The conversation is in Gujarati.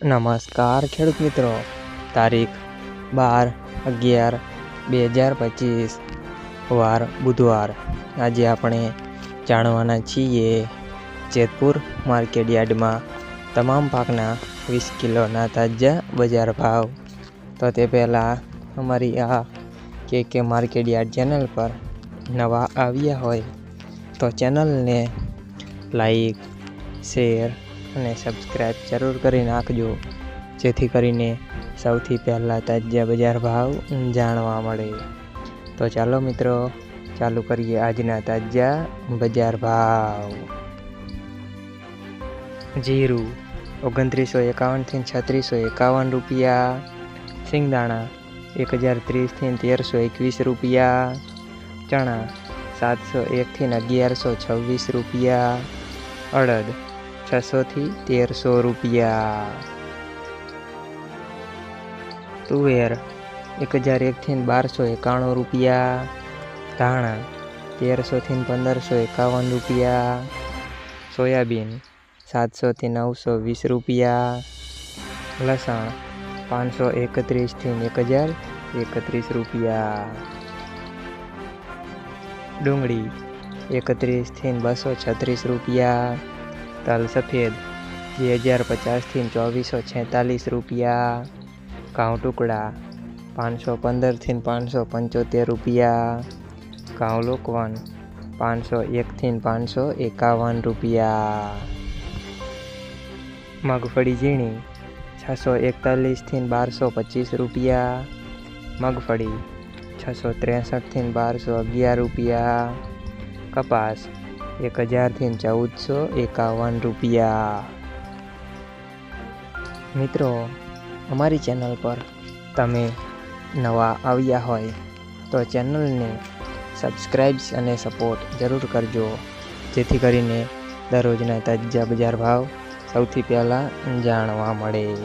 નમસ્કાર ખેડૂત મિત્રો. તારીખ બાર અગિયાર બે હજાર પચીસ, વાર બુધવાર. આજે આપણે જાણવાના છીએ જેતપુર માર્કેટ યાર્ડમાં તમામ પાકના વીસ કિલોના તાજા બજાર ભાવ. તો તે પહેલાં અમારી આ કે કે માર્કેટ યાર્ડ ચેનલ પર નવા આવ્યા હોય તો ચેનલને લાઈક, શેર અને સબસ્ક્રાઈબ જરૂર કરી નાખજો, જેથી કરીને સૌથી પહેલાં તાજા બજાર ભાવ જાણવા મળે. તો ચાલો મિત્રો, ચાલુ કરીએ આજના તાજા બજાર ભાવ. જીરું ઓગણત્રીસો એકાવનથી છત્રીસો એકાવન રૂપિયા, સિંગદાણા એક હજાર ત્રીસથી તેરસો એકવીસ રૂપિયા, ચણા સાતસો એકથી અગિયારસો છવ્વીસ રૂપિયા, અડદ છસોથી તેરસો રૂપિયા. તુવેર એક હજાર એકથી બારસો એકાણું રૂપિયા. ધાણા તેરસોથી પંદરસો એકાવન રૂપિયા. સોયાબીન, સાતસોથી નવસો વીસ રૂપિયા. લસણ, પાંચસો એકત્રીસથી એક હજાર એકત્રીસ રૂપિયા. ડુંગળી એકત્રીસથી બસો છત્રીસ રૂપિયા. તલ સફેદ. બે હજાર પચાસથી ચોવીસો છેતાલીસ રૂપિયા. ઘઉં ટુકડા પાંચસો પંદરથી પાંચસો પંચોતેર રૂપિયા. ઘઉં લોકવન પાંચસો એકથી પાંચસો એકાવન રૂપિયા. મગફળી ઝીણી છસો એકતાલીસથી બારસો પચીસ રૂપિયા. મગફળી છસો ત્રેસઠથી બારસો અગિયાર રૂપિયા. કપાસ એક હજારથી ચૌદસો એકાવન રૂપિયા. મિત્રો, અમારી ચેનલ પર તમે નવા આવ્યા હોય તો ચેનલને સબસ્ક્રાઈબ્સ અને સપોર્ટ જરૂર કરજો. જેથી કરીને દરરોજના તાજા બજાર ભાવ સૌથી પહેલાં જાણવા મળે.